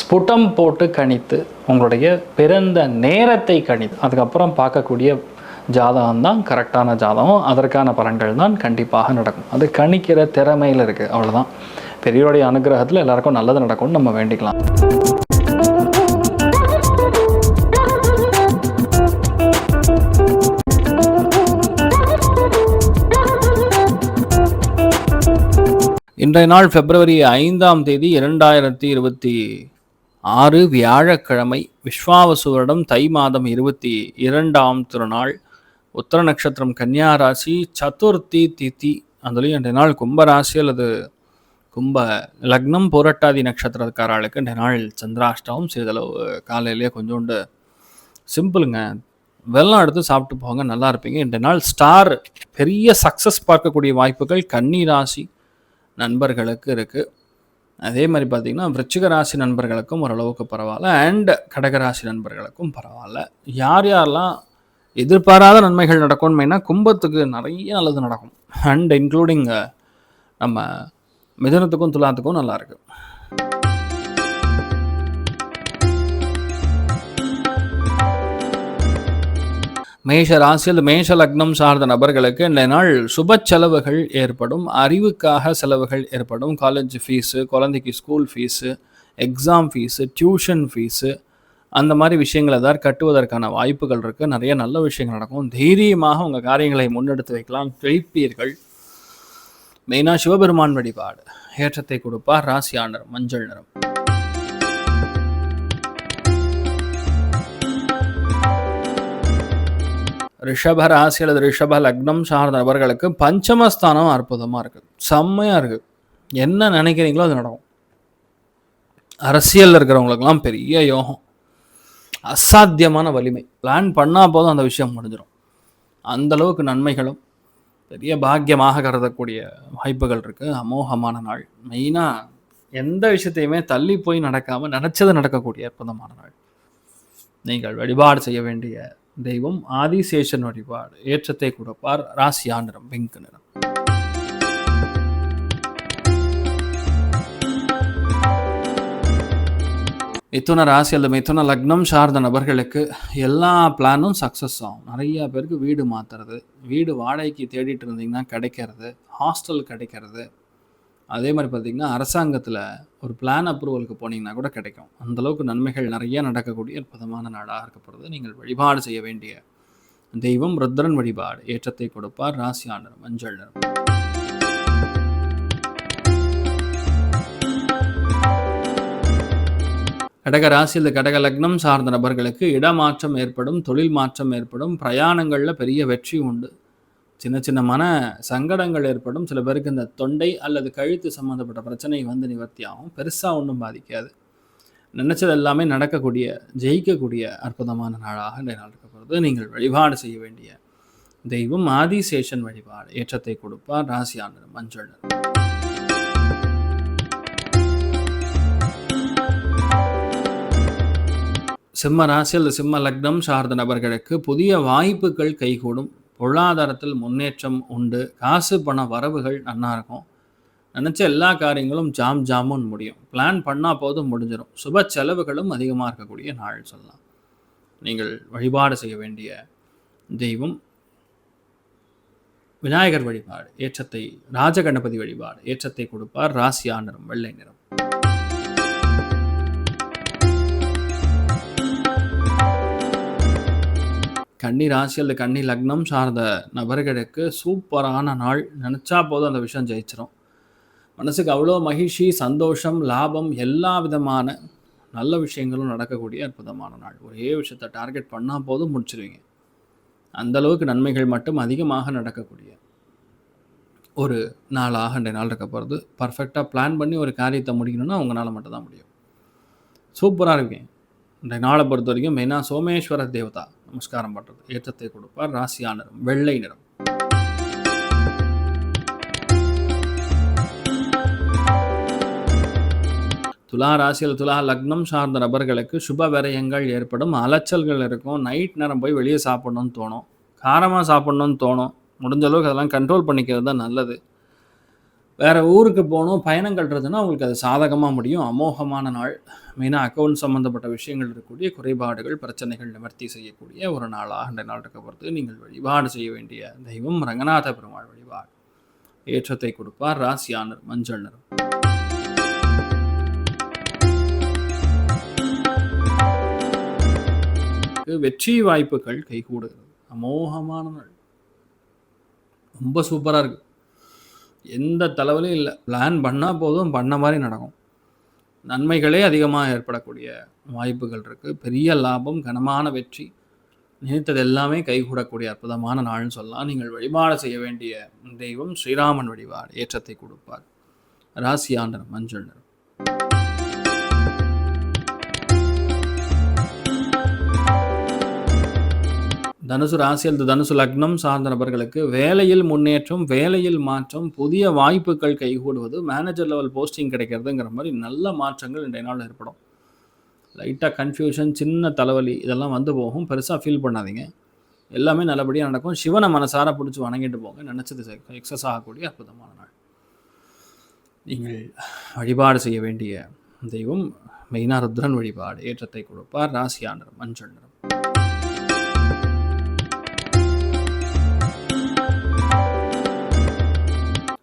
ஸ்புடம் போட்டு கணித்து உங்களுடைய பிறந்த நேரத்தை கணித்து அதுக்கப்புறம் பார்க்கக்கூடிய ஜாதகம் தான் கரெக்டான ஜாதகம் அதற்கான பலன்கள் தான் கண்டிப்பாக நடக்கும். அது கணிக்கிற திறமையில் இருக்குது அவ்வளோதான் பெரியோடைய அனுகிரகத்தில் எல்லாருக்கும் நல்லது நடக்கும்னு நம்ம வேண்டிக்கலாம். இன்றைய நாள் பிப்ரவரி ஐந்தாம் தேதி இரண்டாயிரத்தி இருபத்தி ஆறு வியாழக்கிழமை விஸ்வாவசுவரிடம் தை மாதம் இருபத்தி இரண்டாம் திருநாள் உத்தர நட்சத்திரம் கன்னியா ராசி சதுர்த்தி திதி அதுலேயும் இன்றைய நாள் கும்பராசி அல்லது கும்ப லக்னம் புரட்டாதி நட்சத்திரக்காரர்களுக்கு இன்றைய நாள் சந்திராஷ்டமம் சிறிதளவு காலையிலேயே கொஞ்சோண்டு சிம்பிளுங்க. வெள்ளம் எடுத்து சாப்பிட்டு போங்க நல்லா இருப்பீங்க. இன்றைய நாள் ஸ்டார் பெரிய சக்ஸஸ் பார்க்கக்கூடிய வாய்ப்புகள் கன்னி ராசி நண்பர்களுக்கு இருக்குது அதே மாதிரி பார்த்திங்கன்னா விருச்சிக ராசி நண்பர்களுக்கும் ஓரளவுக்கு பரவாயில்ல. அண்ட் கடகராசி நண்பர்களுக்கும் பரவாயில்ல. யார் யாரெல்லாம் எதிர்பாராத நன்மைகள் நடக்கும்னு மெயினாக கும்பத்துக்கு நிறைய நல்லது நடக்கும். அண்ட் இன்க்ளூடிங் நம்ம மிதனத்துக்கும் துலாத்துக்கும் நல்லாயிருக்கு மேஷ ராசி அல்லது மேஷ லக்னம் சார்ந்த நபர்களுக்கு இந்த நாள் சுப செலவுகள் ஏற்படும் அறிவுக்காக செலவுகள் ஏற்படும். காலேஜ் ஃபீஸு குழந்தைக்கு school fees exam fees tuition fees அந்த மாதிரி விஷயங்களை தான் கட்டுவதற்கான வாய்ப்புகள் இருக்குது நிறைய நல்ல விஷயங்கள் நடக்கும். தைரியமாக உங்கள் காரியங்களை முன்னெடுத்து வைக்கலாம். ஜெயிப்பீர்கள். மெயினாக சிவபெருமான் வழிபாடு. ஏற்றத்தை கொடுப்பார் ராசியானர் மஞ்சள் நிறம். ரிஷப ராசி அல்லது ரிஷப லக்னம் சார்ந்த நபர்களுக்கு பஞ்சமஸ்தானம் அற்புதமாக இருக்குது செம்மையாக இருக்குது என்ன நினைக்கிறீங்களோ அது நடக்கும். அரசியலில் இருக்கிறவங்களுக்கெல்லாம் பெரிய யோகம். அசாத்தியமான வலிமை. பிளான் பண்ணால் போதும் அந்த விஷயம் முடிஞ்சிடும் அந்த அளவுக்கு நன்மைகளும் பெரிய பாக்கியமாக கருதக்கூடிய வாய்ப்புகள் இருக்குது அமோகமான நாள். மெயினாக எந்த விஷயத்தையுமே தள்ளி போய் நடக்காமல் நினச்சது நடக்கக்கூடிய அற்புதமான நாள். நீங்கள் வழிபாடு செய்ய வேண்டிய தெய்வம் ஆதிசேஷன் வழிபாடு. ஏற்றத்தை கொடுப்பார் ராசியா நிறம் பிங்க் நிறம். மிதுன ராசி அல்லது மிதுன லக்னம் சார்ந்த நபர்களுக்கு எல்லா பிளானும் சக்ஸஸ் ஆகும். நிறைய பேருக்கு வீடு மாற்றுறது வீடு வாடகைக்கு தேடிட்டு இருந்தீங்கன்னா கிடைக்கிறது ஹாஸ்டல் கிடைக்கிறது அதே மாதிரி பார்த்திங்கன்னா அரசாங்கத்தில் ஒரு பிளான் அப்ரூவலுக்கு போனீங்கன்னா கூட கிடைக்கும். அந்தளவுக்கு நன்மைகள் நிறைய நடக்கக்கூடிய அற்புதமான நாடாக இருக்கப்படுறது நீங்கள் வழிபாடு செய்ய வேண்டிய தெய்வம் ருத்ரன் வழிபாடு. ஏற்றத்தை கொடுப்பார் ராசியானர் மஞ்சள் நிறம். கடக இந்த கடக லக்னம் சார்ந்த நபர்களுக்கு இடமாற்றம் ஏற்படும் தொழில் மாற்றம் ஏற்படும் பிரயாணங்களில் பெரிய வெற்றி உண்டு. சின்ன சின்ன மன சங்கடங்கள் ஏற்படும். சில பேருக்கு இந்த தொண்டை அல்லது கழுத்து சம்மந்தப்பட்ட பிரச்சனை வந்து நிவர்த்தி ஆகும். பெருசாக ஒன்றும் பாதிக்காது. நினச்சது எல்லாமே நடக்கக்கூடிய ஜெயிக்கக்கூடிய அற்புதமான நாளாக இந்த நாள் போகிறது. நீங்கள் வழிபாடு செய்ய வேண்டிய தெய்வம் ஆதிசேஷன் வழிபாடு. ஏற்றத்தை கொடுப்பார். ராசியாளர் மஞ்சள் சிம்ம ராசி அல்லது சிம்ம லக்னம் சார்ந்த நபர்களுக்கு புதிய வாய்ப்புகள் கைகூடும். பொருளாதாரத்தில் முன்னேற்றம் உண்டு. காசு பண வரவுகள் நல்லா இருக்கும். நினச்ச எல்லா காரியங்களும் ஜாம் ஜாமுன் முடியும். பிளான் பண்ணால் போதும் முடிஞ்சிடும் சுப செலவுகளும் அதிகமாக இருக்கக்கூடிய நாள் சொல்லலாம். நீங்கள் வழிபாடு செய்ய வேண்டிய தெய்வம் விநாயகர் வழிபாடு ஏற்றத்தை ராஜகணபதி வழிபாடு ஏற்றத்தை கொடுப்பார். ராசியா நிறம் வெள்ளை நிறம். கன்னி ராசி அல்லது கன்னி லக்னம் சார்ந்த நபர்களுக்கு சூப்பரான நாள். நினச்சா போதும் அந்த விஷயம் ஜெயிச்சிடும் மனசுக்கு அவ்வளோ மகிழ்ச்சி சந்தோஷம் லாபம் எல்லா விதமான நல்ல விஷயங்களும் நடக்கக்கூடிய அற்புதமான நாள். ஒரே விஷயத்தை டார்கெட் பண்ணால் போதும் முடிச்சிருவீங்க. அந்த அளவுக்கு நன்மைகள் மட்டும் அதிகமாக நடக்கக்கூடிய ஒரு நாளாக ரெண்டு நாள் இருக்க போகிறது பர்ஃபெக்டாக பிளான் பண்ணி ஒரு காரியத்தை முடிக்கணும்னா உங்களால் மட்டும்தான் முடியும். சூப்பராக இருக்கேன் ரெண்டு நாளை பொறுத்த வரைக்கும் மெயினாக சோமேஸ்வர தேவதா. நமஸ்காரம் பண்ணுறது ஏற்றத்தை கொடுப்பார். ராசியா நிறம். வெள்ளை நிறம். துலா ராசியில் துலா லக்னம் சார்ந்த நபர்களுக்கு சுப விரயங்கள் ஏற்படும். அலைச்சல்கள் இருக்கும். நைட் நேரம் போய் வெளியே சாப்பிடணும்னு தோணும். காரமாக சாப்பிடணும்னு தோணும். முடிஞ்ச அளவுக்கு அதெல்லாம் கண்ட்ரோல் பண்ணிக்கிறது தான் நல்லது. வேறு ஊருக்கு போகணும் பயணம் கட்டுறதுன்னா உங்களுக்கு அது சாதகமாக முடியும். அமோகமான நாள். மெயினாக அக்கௌண்ட் சம்மந்தப்பட்ட விஷயங்கள் இருக்கக்கூடிய குறைபாடுகள் பிரச்சனைகள் நிவர்த்தி செய்யக்கூடிய ஒரு நாளாக இந்த நாள் இருக்க பொறுத்து நீங்கள் வழிபாடு செய்ய வேண்டிய தெய்வம் ரங்கநாத பெருமாள் வழிபாடு. ஏற்றத்தை கொடுப்பார் ராசியானர் மஞ்சள் நிறம் வெற்றி வாய்ப்புகள் கைகூடுகிறது. அமோகமான நாள். ரொம்ப சூப்பராக இருக்குது எந்த தலைவலியும் இல்லை. பிளான் பண்ணால் போதும் பண்ண மாதிரி நடக்கும். நன்மைகளே அதிகமாக ஏற்படக்கூடிய வாய்ப்புகள் இருக்குது பெரிய லாபம் கனமான வெற்றி. நினைத்தது எல்லாமே கைகூடக்கூடிய அற்புதமான நாள்னு சொல்லலாம். நீங்கள் வழிபாடு செய்ய வேண்டிய தெய்வம் ஸ்ரீராமன் வழிபாடு ஏற்றத்தை கொடுப்பார். ராசியாண்டர் மஞ்சள் நிறம். தனுசு ராசி அல்லது தனுசு லக்னம் சார்ந்த நபர்களுக்கு வேலையில் முன்னேற்றம் வேலையில் மாற்றம் புதிய வாய்ப்புகள் கைகூடுவது மேனேஜர் லெவல் போஸ்டிங் கிடைக்கிறதுங்கிற மாதிரி நல்ல மாற்றங்கள் இன்றைய நாள் ஏற்படும். லைட்டாக கன்ஃபியூஷன் சின்ன தலைவலி இதெல்லாம் வந்து போகும். பெருசாக ஃபீல் பண்ணாதீங்க. எல்லாமே நல்லபடியாக நடக்கும். சிவனை மனசார பிடிச்சி வணங்கிட்டு போங்க. நினச்சது எக்ஸஸ் ஆகக்கூடிய அற்புதமான நாள். நீங்கள் வழிபாடு செய்ய வேண்டிய தெய்வம் மெயினாக ருத்ரன் வழிபாடு. ஏற்றத்தை கொடுப்பார். ராசியானர் மஞ்சள் நிறம்.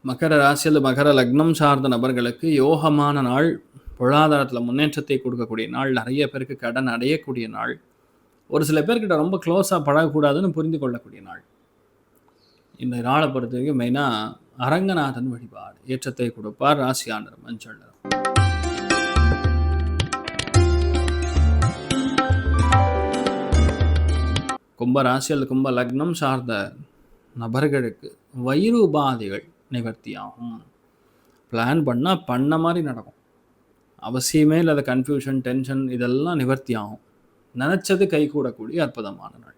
மகர ராசி அல்லது மகர லக்னம் சார்ந்த நபர்களுக்கு யோகமான நாள் பொருளாதாரத்தில் முன்னேற்றத்தை கொடுக்கக்கூடிய நாள் நிறைய பேருக்கு கடன் அடையக்கூடிய நாள் ஒரு சில பேர்கிட்ட ரொம்ப க்ளோஸாக பழகக்கூடாதுன்னு புரிந்து கொள்ளக்கூடிய நாள். இந்த நாளை பொறுத்த வரைக்கும் மெயினாக அரங்கநாதன் வழிபாடு ஏற்றத்தை கொடுப்பார் ராசியாண்டர் மஞ்சள் கும்ப ராசி அல்லது கும்ப லக்னம் சார்ந்த நபர்களுக்கு வயிறு உபாதைகள் நிவர்த்தியாகும். பிளான் பண்ணால் பண்ண மாதிரி நடக்கும். அவசியமே இல்லாத கன்ஃபியூஷன் டென்ஷன் இதெல்லாம் நிவர்த்தி ஆகும் நினச்சது கைகூடக்கூடிய அற்புதமான நாள்.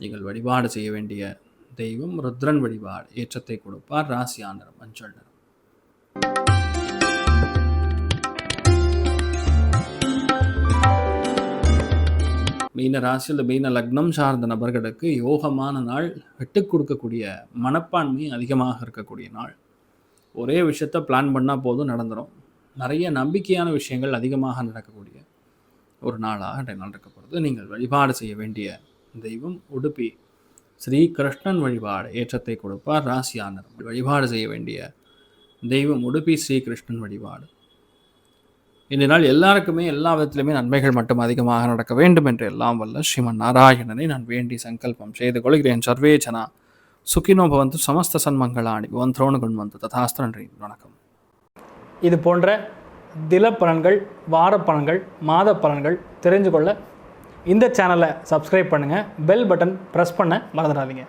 நீங்கள் வழிபாடு செய்ய வேண்டிய தெய்வம் ருத்ரன் வழிபாடு. ஏற்றத்தை கொடுப்பார் ராசியாண்டர் மஞ்சள் நிறம் மீன ராசியில் மீன லக்னம் சார்ந்த நபர்களுக்கு யோகமான நாள் விட்டு கொடுக்கக்கூடிய மனப்பான்மை அதிகமாக இருக்கக்கூடிய நாள். ஒரே விஷயத்த பிளான் பண்ணால் போதும் நடந்துடும் நிறைய நம்பிக்கையான விஷயங்கள் அதிகமாக நடக்கக்கூடிய ஒரு நாளாக இன்றைய நாள் போகிறது நீங்கள் வழிபாடு செய்ய வேண்டிய தெய்வம் உடுப்பி ஸ்ரீ கிருஷ்ணன் வழிபாடு ஏற்றத்தை கொடுப்பார். ராசியானர் வழிபாடு செய்ய வேண்டிய தெய்வம் உடுப்பி ஸ்ரீ கிருஷ்ணன் வழிபாடு. இந்த நாள் எல்லாருக்குமே எல்லா விதத்திலுமே நன்மைகள் மட்டும் அதிகமாக நடக்க வேண்டும் என்று எல்லாம் வல்ல ஸ்ரீமன் நாராயணனை நான் வேண்டி சங்கல்பம் செய்து கொள்கிறேன். சர்வேச்சனா சுகினோ பவந்து சமஸ்த சன்மங்களாணி. பவன் திரோணுகுண் வந்து ததாஸ்து நன்றி. வணக்கம். இது போன்ற தில பலன்கள் வார பலன்கள் மாத பலன்கள் தெரிஞ்சு கொள்ள இந்த சேனலை சப்ஸ்கிரைப் பண்ணுங்கள் பெல் பட்டன் ப்ரெஸ் பண்ண மறந்துடாதீங்க.